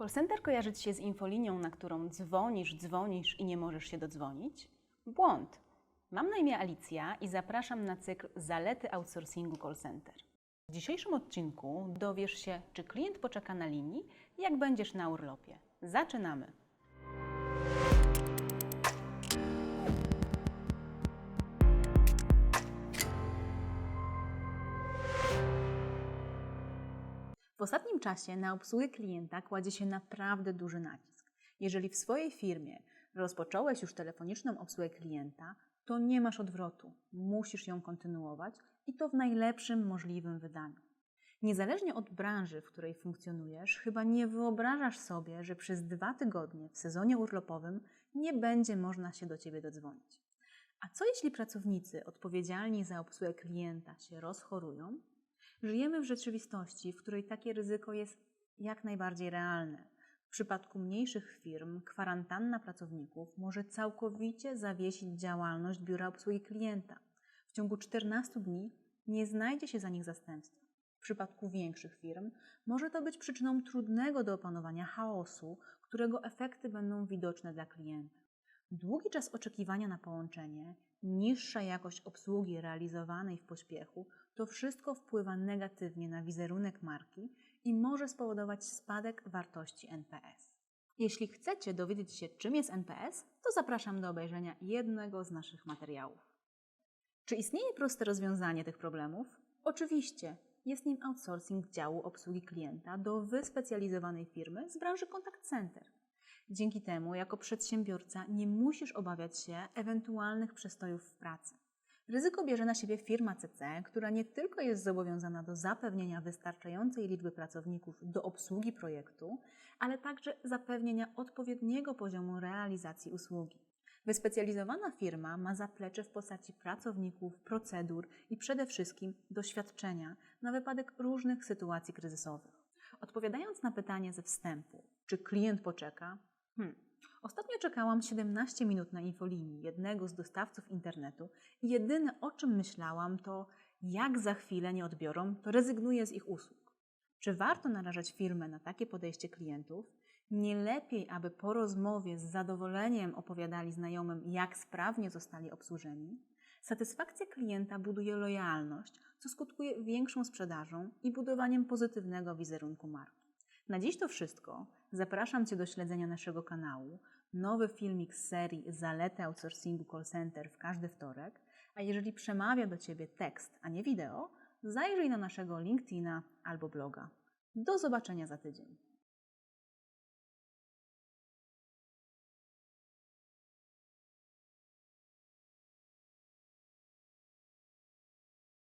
Call center kojarzy Ci się z infolinią, na którą dzwonisz, dzwonisz i nie możesz się dodzwonić? Błąd. Mam na imię Alicja i zapraszam na cykl Zalety outsourcingu call center. W dzisiejszym odcinku dowiesz się, czy klient poczeka na linii, jak będziesz na urlopie. Zaczynamy! W ostatnim czasie na obsługę klienta kładzie się naprawdę duży nacisk. Jeżeli w swojej firmie rozpocząłeś już telefoniczną obsługę klienta, to nie masz odwrotu. Musisz ją kontynuować i to w najlepszym możliwym wydaniu. Niezależnie od branży, w której funkcjonujesz, chyba nie wyobrażasz sobie, że przez dwa tygodnie w sezonie urlopowym nie będzie można się do ciebie dodzwonić. A co jeśli pracownicy odpowiedzialni za obsługę klienta się rozchorują? Żyjemy w rzeczywistości, w której takie ryzyko jest jak najbardziej realne. W przypadku mniejszych firm kwarantanna pracowników może całkowicie zawiesić działalność biura obsługi klienta. W ciągu 14 dni nie znajdzie się za nich zastępstwa. W przypadku większych firm może to być przyczyną trudnego do opanowania chaosu, którego efekty będą widoczne dla klienta. Długi czas oczekiwania na połączenie, niższa jakość obsługi realizowanej w pośpiechu, to wszystko wpływa negatywnie na wizerunek marki i może spowodować spadek wartości NPS. Jeśli chcecie dowiedzieć się, czym jest NPS, to zapraszam do obejrzenia jednego z naszych materiałów. Czy istnieje proste rozwiązanie tych problemów? Oczywiście. Jest nim outsourcing działu obsługi klienta do wyspecjalizowanej firmy z branży contact center. Dzięki temu, jako przedsiębiorca, nie musisz obawiać się ewentualnych przestojów w pracy. Ryzyko bierze na siebie firma CC, która nie tylko jest zobowiązana do zapewnienia wystarczającej liczby pracowników do obsługi projektu, ale także zapewnienia odpowiedniego poziomu realizacji usługi. Wyspecjalizowana firma ma zaplecze w postaci pracowników, procedur i przede wszystkim doświadczenia na wypadek różnych sytuacji kryzysowych. Odpowiadając na pytanie ze wstępu, czy klient poczeka? Hmm. Ostatnio czekałam 17 minut na infolinii jednego z dostawców internetu i jedyne o czym myślałam to, jak za chwilę nie odbiorą, to rezygnuję z ich usług. Czy warto narażać firmę na takie podejście klientów? Nie lepiej, aby po rozmowie z zadowoleniem opowiadali znajomym, jak sprawnie zostali obsłużeni? Satysfakcja klienta buduje lojalność, co skutkuje większą sprzedażą i budowaniem pozytywnego wizerunku marki. Na dziś to wszystko. Zapraszam Cię do śledzenia naszego kanału. Nowy filmik z serii Zalety outsourcingu call center w każdy wtorek. A jeżeli przemawia do Ciebie tekst, a nie wideo, zajrzyj na naszego LinkedIna albo bloga. Do zobaczenia za tydzień.